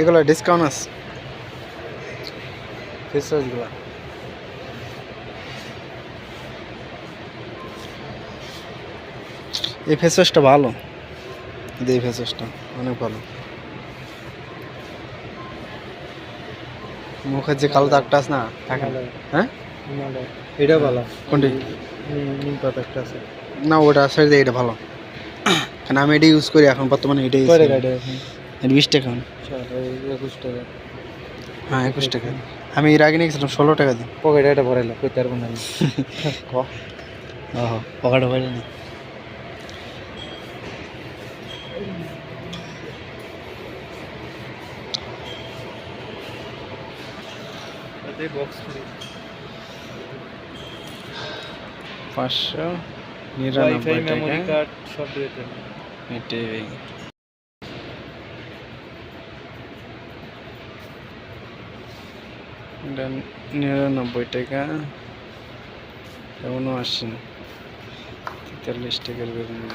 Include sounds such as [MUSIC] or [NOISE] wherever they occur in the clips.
এগুলো ডিসকাউন্ট আছে। ফেস ওয়াশগুলো এই ফেস ওয়াশটা ভালো। এই ফেস ওয়াশটা অনেক ভালো। মুখের যে কালো দাগটা আছে না হ্যাঁ? এটা ভালো। কোনটি? নিম পাতা একটা আছে। না ওটা দিয়ে এটা ভালো। কারণ আমি এটা ইউজ করি এখন বর্তমানে এটাই use কয় করি। বিশ টাকা। একুশ টাকা হ্যাঁ একুশ টাকা। আমি এর আগে নিয়েছিলাম ষোলো টাকা দিই পকেটে এটা ভরাইলা কইতে পারব [LAUGHS] না ক পকেটে পাইলে না। পাঁচশো নিরানব্বই টাকা। এটা নিরানব্বই টাকা। আসছে তেতাল্লিশ টাকার বেগুন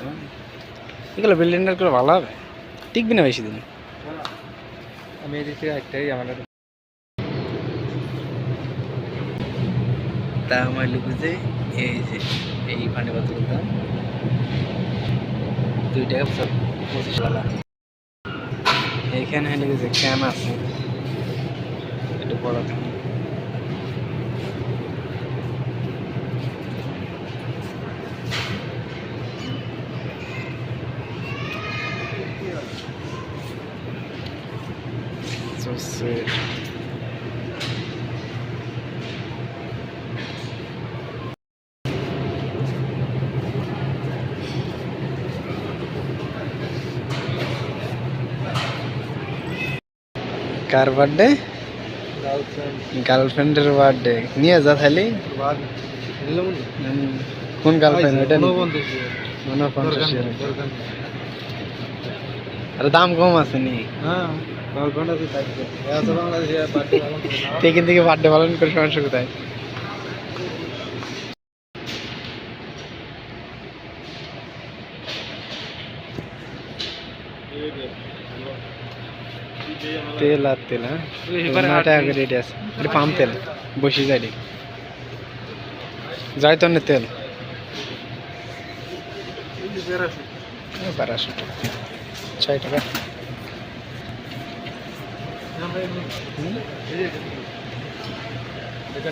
এগুলো বিল্ডিংটার ভালো হবে? টিকবি না বেশি দিন? আমি এদিক একটাই আমার তা আমার লুকুতে এই যে, এই পানি বোতলের দাম। দুই টাকা পঁচা- পঁচিশ টাকা। হলে যে ক্যান আছে, একটু বড় সসের কার বার্থডে গার্লফ্রেন্ডের বার্থডে নিয়ে যা তাহলে। কোন গার্লফ্রেন্ড ওটা আরে দাম কম আছে নি। হ্যাঁ। গার্লফ্রেন্ড আছে তাই এত বাংলাদেশে বার্থডে পালন করে না থেকে থেকে বার্থডে পালন করে সমস্যা কোথায় তেল আর তেল হ্যাঁ? নয় টাকা করে রেডি আছে। এটা পাম তেল বসে যায় রে যাই তো না তেল বারোশো টাকা ছয় টাকা। এটা